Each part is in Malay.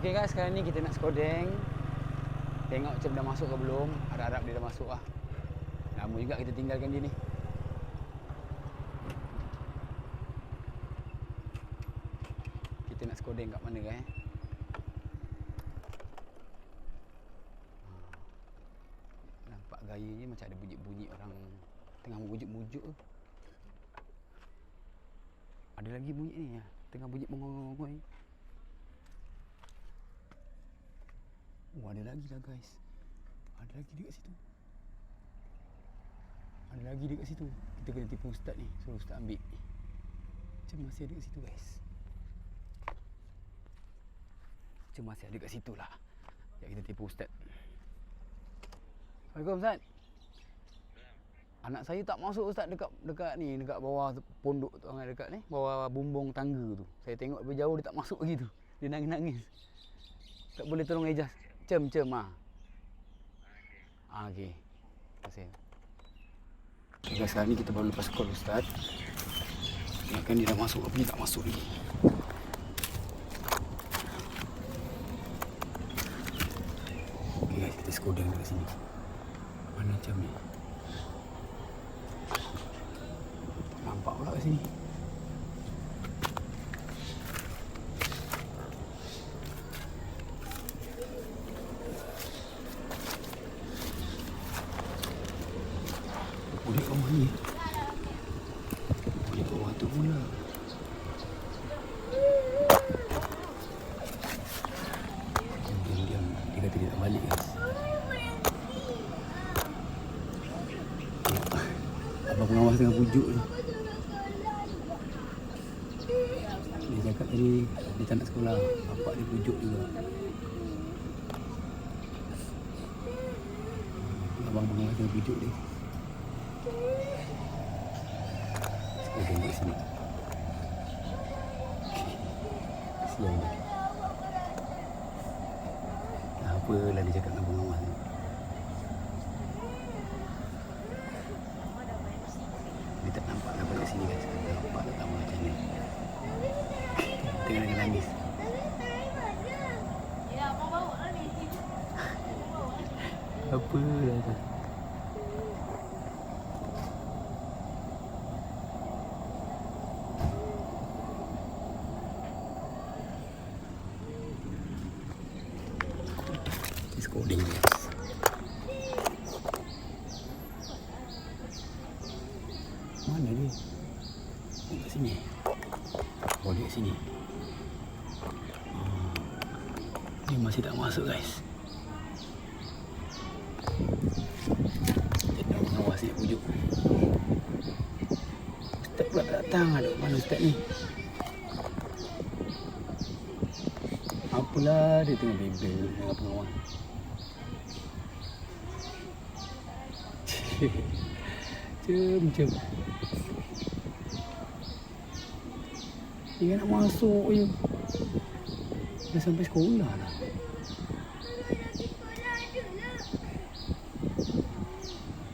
Okey guys, sekarang ni kita nak skodeng. Tengok macam dah masuk ke belum. Harap-harap dia dah masuk lah. Lama juga kita tinggalkan dia ni. Kita nak skodeng kat mana kan eh? Ha. Nampak gayanya macam ada bunyi-bunyi orang tengah mujuk-mujuk tu. Ada lagi bunyi ni ya. Tengah bunyi mengongoi-ngongoi. Oh, ada lagi lah guys. Ada lagi dekat situ. Ada lagi dekat situ. Kita kena tipu ustaz ni. Suruh ustaz ambil. Macam masih ada kat situ guys. Macam masih ada kat situ lah. Sekejap kita tipu ustaz. Assalamualaikum ustaz. Anak saya tak masuk ustaz dekat dekat ni, dekat bawah pondok tu dekat ni, bawah bumbung tangga tu. Saya tengok dari jauh dia tak masuk lagi tu. Dia nangis-nangis. Tak boleh tolong Ejaz. Cem, cem ah. Ah, okey. Terima kasih. Okay, sekarang ni kita baru lepas call Ustaz. Ingatkan dia dah masuk tapi dia tak masuk lagi. Okay guys, kita skodeng dekat sini. Mana jam ni? Nampak pula kat sini. Boleh kat mana ni? Boleh kat bawah tu pula. Diam-diam. Dia kata dia tak balik guys. Tengok. Abang pengawas tengah pujuk ni. Dia cakap tadi dia tak nak sekolah. Bapak dia pujuk juga. Abang pengawas tengah pujuk dia. Saya tengok sini. Kesian dia. Tak apalah dia cakap dengan pengawas ni. Dia tak nampak apa kat sini guys. Tak nampak tak tahu macam ni. Tengah dengan nangis. Apa dah tu? He's coding guys. Mana dia? Oh, kat sini. Oh, dia kat sini. Ah. Dia masih tak masuk guys. Dia dah pengawas ni pujuk. Ustaz pula tak datang. Aduh, mana Ustaz ni? Apalah dia tengah bebel dengan pengawas. Cem, cem. Dia nak masuk je. Dah sampai sekolah lah.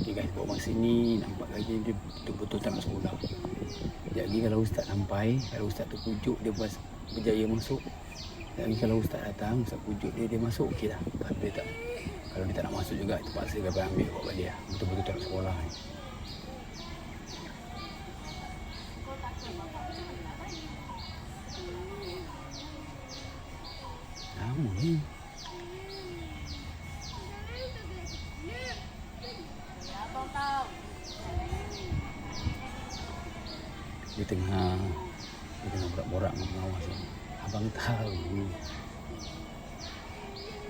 Okay guys, bawa masa ni nampak lagi dia betul-betul tak nak sekolah. Lagi kalau ustaz sampai, kalau ustaz tu pujuk dia pas berjaya masuk. Lagi kalau ustaz datang, ustaz pujuk dia, dia masuk okey lah. Dia tak, kalau dia tak nak masuk juga, terpaksa kami ambil bawa balik lah. Betul-betul tak nak sekolah ni. Lama ni. Dia tengah Dia tengah borak-borak dengan pengawas ni. Abang tahu.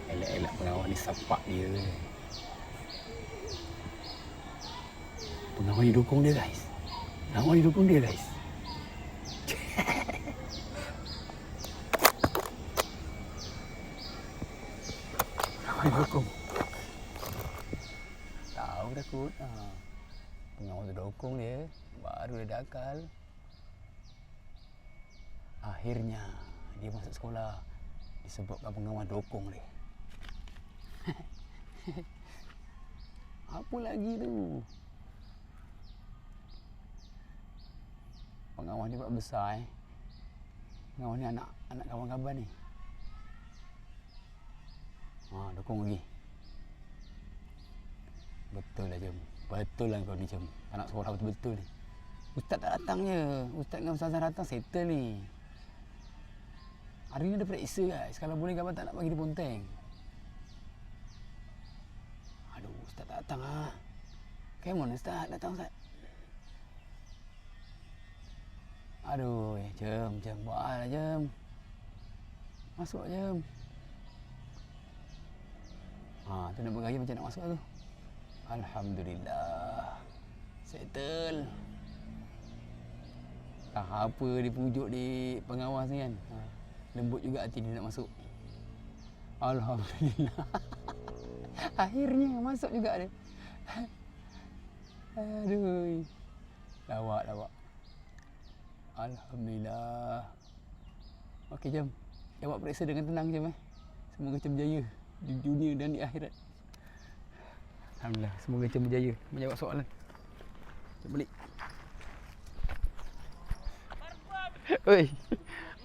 Elak-elak pengawas ni sapak dia. Pengawas ni dukung dia guys. Pengawas ni dukung dia guys. Pengawas ni dukung. Tahu takut ha. Pengawas tu dukung dia. Baru dia ada akal Akhirnya dia masuk sekolah disebabkan pengawas dukung dia. Apa lagi tu? Pengawas ni pula besar eh. Pengawas ni anak anak kawan-kawan ni. Ha, dukung lagi. Betul lah Jem. Betul lah kau ni Jem. Anak sekolah betul-betul ni. Ustaz tak datang je. Ustaz dengan Ustazah datang settle ni. Hari ni ada periksa guys. Kalau boleh gambar tak nak bagi dia ponteng. Aduh, Ustaz tak datang ah. Come on Ustaz, datang Ustaz. Aduh, eh, jom, jom. Buat lah, jom. Masuk, jom. Ha, tu nak bergaya macam nak masuk tu. Alhamdulillah. Settle. Tak apa dia pujuk di pengawas ni kan. Ha, lembut juga hati dia nak masuk. Alhamdulillah. Akhirnya masuk juga dia. Aduh. Lawak, lawak. Alhamdulillah. Okey, jom. Jawab periksa dengan tenang jom eh. Semoga macam berjaya di dunia dan di akhirat. Alhamdulillah, semoga macam berjaya menjawab soalan. Jom balik. Oi.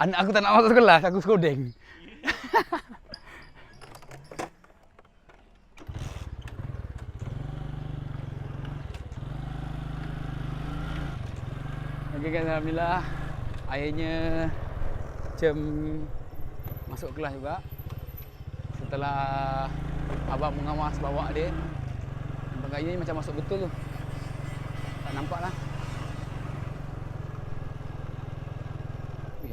Anak aku tak nak masuk sekolah, aku skodeng. Okey guys, alhamdulillah. Akhirnya Cem masuk kelas juga. Setelah abang mengawas bawa dia. Bergaya ni macam masuk betul tu. Tak nampak lah. Eh,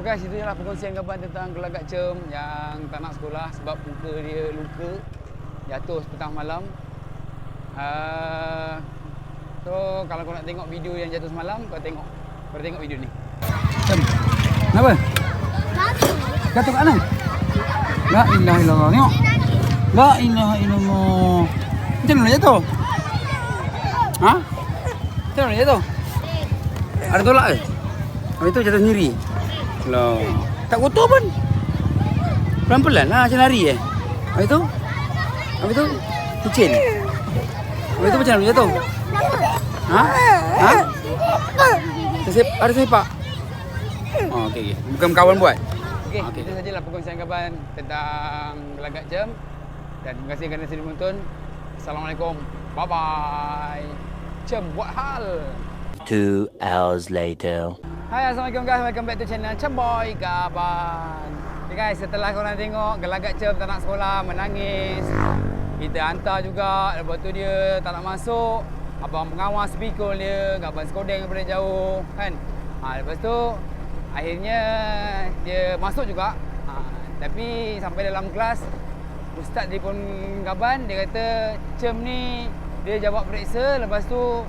Guys, itu ialah perkongsian gambar tentang gelagat Cem yang tak nak sekolah sebab muka dia luka jatuh petang malam. Uh, so kalau kau nak tengok video yang jatuh semalam, kau tengok. Kau tengok video ni. Cem. Kenapa? Jatuh kat mana? La ilaha illallah. Tengok. La ilaha illallah. Macam mana jatuh? Ha? Macam mana jatuh? Ada tolak ke? Habis tu jatuh sendiri? Lah. Tak kotor pun. Pelan-pelan lah macam lari eh. Habis tu? Habis tu? Kucing. Habis tu macam mana jatuh? Ha? Ha? Tersep, ada sepak? Oh, okey okey. Bukan kawan buat? Okey, okay. itu sajalah perkongsian kawan tentang gelagat jam. Dan terima kasih kerana sudi menonton. Assalamualaikum. Bye-bye. Cem buat hal. Two hours later. Hai Assalamualaikum guys, welcome back to channel Cemboy Gaban. Okay guys, setelah korang tengok gelagat Cem tak nak sekolah, menangis. Kita hantar juga, lepas tu dia tak nak masuk. Abang pengawas pikul dia, gaban skodeng daripada jauh kan? Ha, Lepas tu, akhirnya dia masuk juga. Ha, Tapi sampai dalam kelas Ustaz telefon gaban, dia kata Cem ni dia jawab periksa. Lepas tu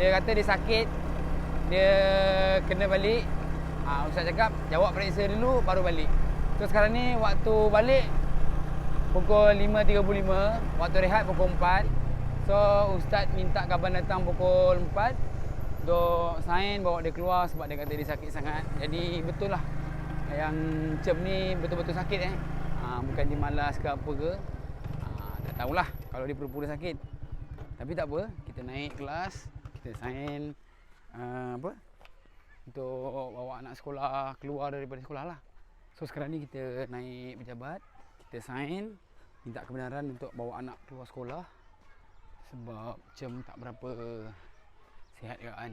dia kata dia sakit dia kena balik. Ha, Ustaz cakap jawab periksa dulu baru balik. So sekarang ni waktu balik Pukul 5.35 Waktu rehat pukul 4 So Ustaz minta kabar datang pukul 4 Untuk sign bawa dia keluar sebab dia kata dia sakit sangat. Jadi betul lah. Yang Cem ni betul-betul sakit eh. Ha, Bukan dia malas ke apa ke. Ha, Tak tahulah kalau dia pura-pura sakit. Tapi tak apa Kita naik kelas Kita sign uh, apa untuk bawa anak sekolah keluar daripada sekolah lah. So sekarang ni kita naik pejabat, kita sign minta kebenaran untuk bawa anak keluar sekolah sebab macam tak berapa sihat ke kan.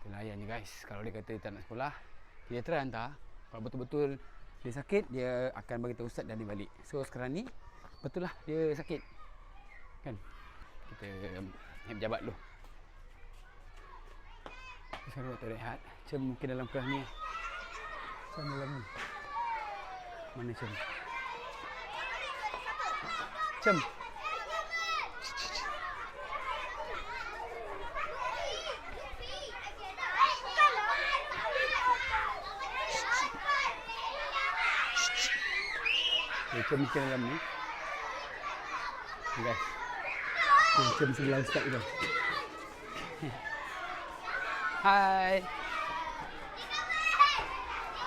Kita layan je guys. Kalau dia kata tak nak sekolah, kita try hantar. Kalau betul-betul dia sakit, dia akan bagi tahu ustaz dan dia balik. So sekarang ni betul lah dia sakit. Kan? Kita naik pejabat dulu. Sekarang waktu rehat Cem mungkin dalam kelas ni Cem dalam ni Mana Cem? Cem Cem mungkin dalam ni guys Macam sebelah ustaz tu. Hai.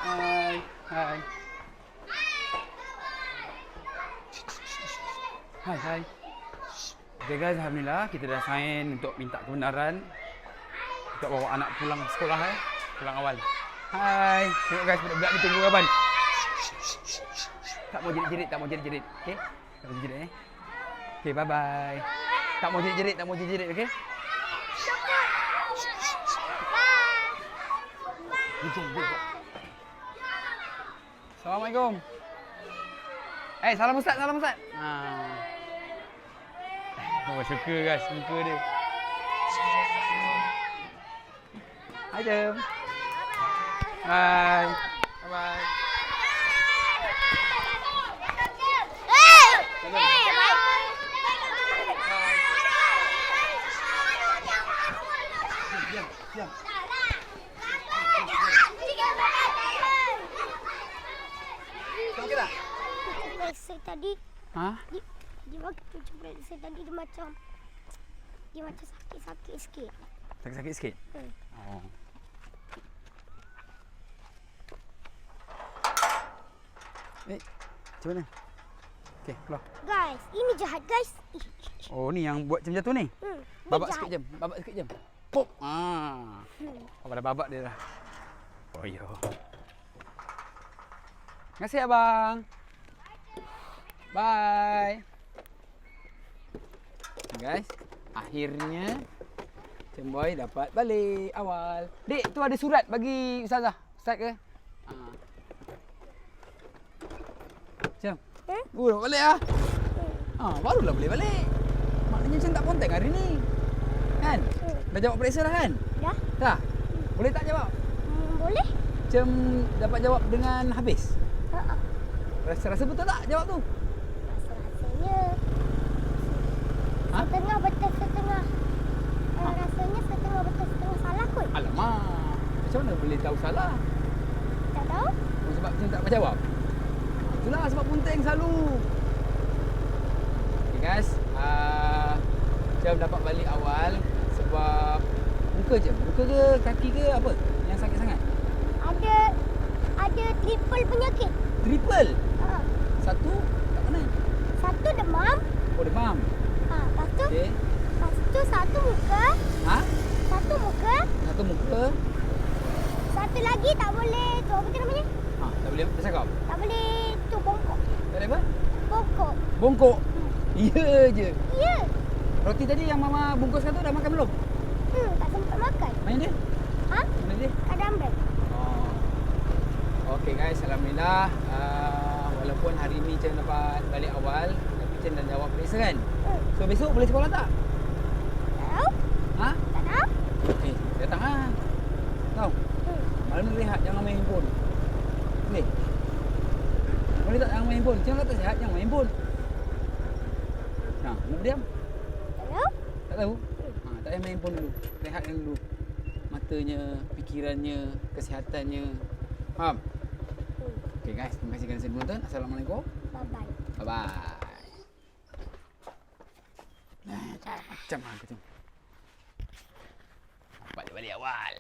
Hai. Hai. Hai, hai. Okay guys, Alhamdulillah kita dah sign untuk minta kebenaran untuk bawa anak pulang sekolah eh. Pulang awal. Hai. Tengok guys, budak-budak ni tunggu kawan. Tak mau jerit-jerit, tak mau jerit-jerit. Okey? Tak mau jerit eh. Okey, bye-bye. Tak mau jerit-jerit, tak mau jerit-jerit, okey? Jom, jom, jom. Assalamualaikum. Eh, salam ustaz, salam ustaz. Ha. Oh, suka guys muka dia. Hai, Jem. Hai. Bye-bye. Diam, diam. Kau okey tak? Saya tadi Ha? dia, dia waktu coklat saya tadi dia macam dia macam sakit-sakit sikit. Sakit-sakit sikit? Hmm. Oh. Eh, macam mana? Okey, keluar. Guys, ini jahat guys. Oh, ni yang buat macam jatuh ni? Hmm, Babak jahat. sikit jam. Babak sikit jam. Pop. Ah. Hmm. Dah babak dia dah. Oh, yo. Terima kasih abang. Bye. Guys, akhirnya Cem Boy dapat balik awal. Dek, tu ada surat bagi Ustazah. Ustaz ke? Ah. Cem. Eh? Oh, dah balik ah. Ah, barulah boleh balik. Maknanya macam tak kontak hari ni. Kan? Hmm. Dah jawab periksa dah kan? Dah? Dah? Boleh tak jawab? Hmm, boleh? Macam dapat jawab dengan habis. Ha ah. Rasa-rasa betul tak jawab tu? Ha? setengah betul setengah. Ha? rasanya setengah betul setengah salah kot. Alamak. Macam mana boleh tahu salah? Tak tahu? Oh, sebab macam tak jawab? Itulah sebab punting selalu. Okay guys. Uh, Macam dapat balik awal sebab muka je. Muka ke kaki ke apa? Yang sakit sangat? Ada ada triple penyakit. Triple. Ha. Satu tak mana? Satu demam. Oh demam. Ha, lepas tu, Okey. lepas tu satu muka, Ha? satu muka, Satu muka. satu lagi tak boleh tu apa tu namanya? Ha, tak boleh bercakap. Tak boleh tu bongkok. Tak boleh apa? Bongkok. Bongkok. Ya je. Ya. Roti tadi yang mama bungkuskan tu dah makan belum? Hmm, tak sempat makan. Mana dia? Ha? Mana dia? Kadang beg. Oh. Okey guys, alhamdulillah. Uh, walaupun hari ni Cen dapat balik awal, tapi Cen dah jawab periksa kan? Hmm. So besok boleh sekolah tak? Tak tahu? Ha? Tak tahu? Okey, datang ah. Tahu? Hmm. Malam ni rehat jangan main handphone. Boleh? Boleh tak jangan main handphone? Cen kata sihat jangan main handphone. Nah, nak diam? Tak tahu? Tak tahu? Ha, tak payah main handphone dulu. Rehatkan dulu. Matanya, fikirannya, kesihatannya. Faham? Okay guys, terima kasih kerana saya menonton. Assalamualaikum. Bye-bye. Bye-bye. Nah, macam aku tu. Balik-balik awal.